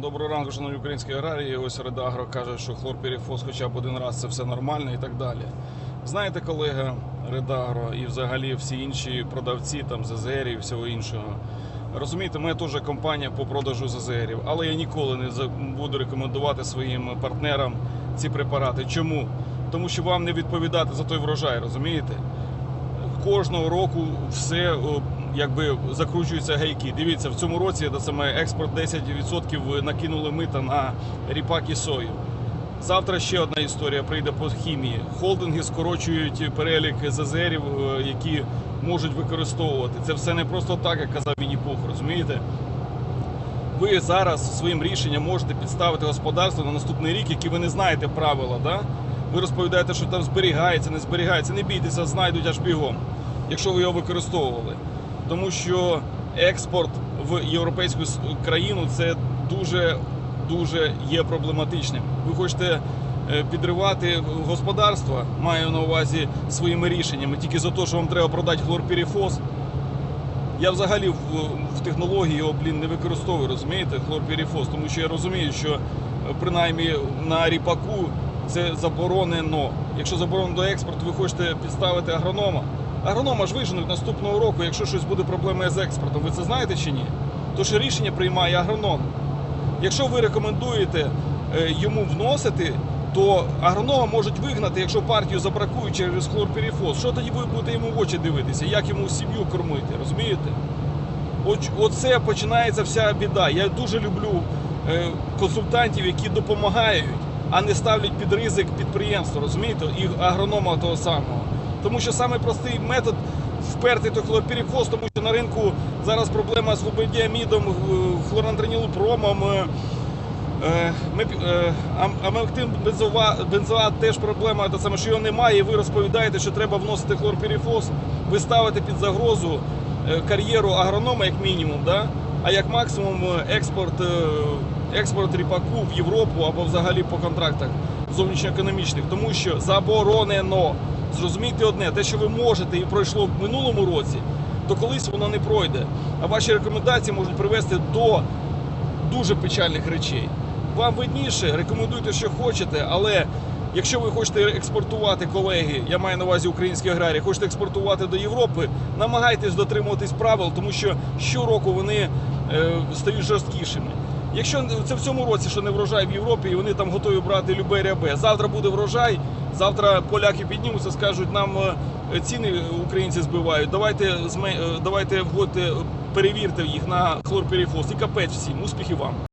Доброго ранку, шановні українські аграрії. Ось Редагро каже, що хлорпірифос хоча б один раз це все нормально і так далі. Знаєте, колега Редагро і взагалі всі інші продавці там ЗЗР і всього іншого. Розумієте, ми теж компанія по продажу ЗЗРів, але я ніколи не буду рекомендувати своїм партнерам ці препарати. Чому? Тому що вам не відповідати за той врожай, розумієте? кожного року все якби закручуються гайки. Дивіться, в цьому році те саме експорт 10% накинули мита на ріпак і сою. Завтра ще одна історія прийде по хімії. Холдинги скорочують перелік ЗЗРів, е, які можуть використовувати. Це все не просто так, як казав Вінні Пух, розумієте? Ви зараз своїм рішенням можете підставити господарство на наступний рік, які ви не знаєте правила. Да? Ви розповідаєте, що там зберігається, не зберігається. Не бійтеся, знайдуть аж бігом, якщо ви його використовували. Тому що експорт в європейську країну це дуже дуже є проблематичним. Ви хочете е, підривати господарство, маю на увазі своїми рішеннями, тільки за те, що вам треба продати хлорпірифос. Я взагалі в, в технології його, блін, не використовую, розумієте, хлорпірифос, тому що я розумію, що е, принаймні на ріпаку це заборонено. Якщо заборонено до експорту, ви хочете підставити агронома. Агронома ж виженуть наступного року, якщо щось буде проблеми з експортом. Ви це знаєте чи ні? То що рішення приймає агроном. Якщо ви рекомендуєте е, йому вносити, то агронома можуть вигнати, якщо партію забракують через хлорпірифос. Що тоді ви будете йому в очі дивитися? Як йому сім'ю кормити? Розумієте? Оце починається вся біда. Я дуже люблю е, консультантів, які допомагають, а не ставлять під ризик підприємства, розумієте, і агронома того самого. Тому що саме простий метод вперти той хлорпірифос, тому що на ринку зараз проблема з лубедіамідом, е, хлорантранілупромом. е, Е, амектин бензоат теж проблема, що його немає, і ви розповідаєте, що треба вносити хлорпірифос, ви ставите під загрозу кар'єру агронома як мінімум, а як максимум експорт, експорт ріпаку в Європу або взагалі по контрактах зовнішньоекономічних, тому що заборонено. Зрозумійте одне, те, що ви можете і пройшло в минулому році, то колись воно не пройде. А ваші рекомендації можуть привести до дуже печальних речей. Вам видніше, рекомендуйте, що хочете, але якщо ви хочете експортувати, колеги, я маю на увазі українські аграрії, хочете експортувати до Європи, намагайтесь дотримуватись правил, тому що щороку вони е, стають жорсткішими. Якщо це в цьому році, що не врожай в Європі, і вони там готові брати любе рябе. Завтра буде врожай, завтра поляки піднімуться, скажуть, нам е, ціни українці збивають. Давайте е, давайте вводьте, перевірте їх на хлорпірифос і капець всім. Успіхів вам.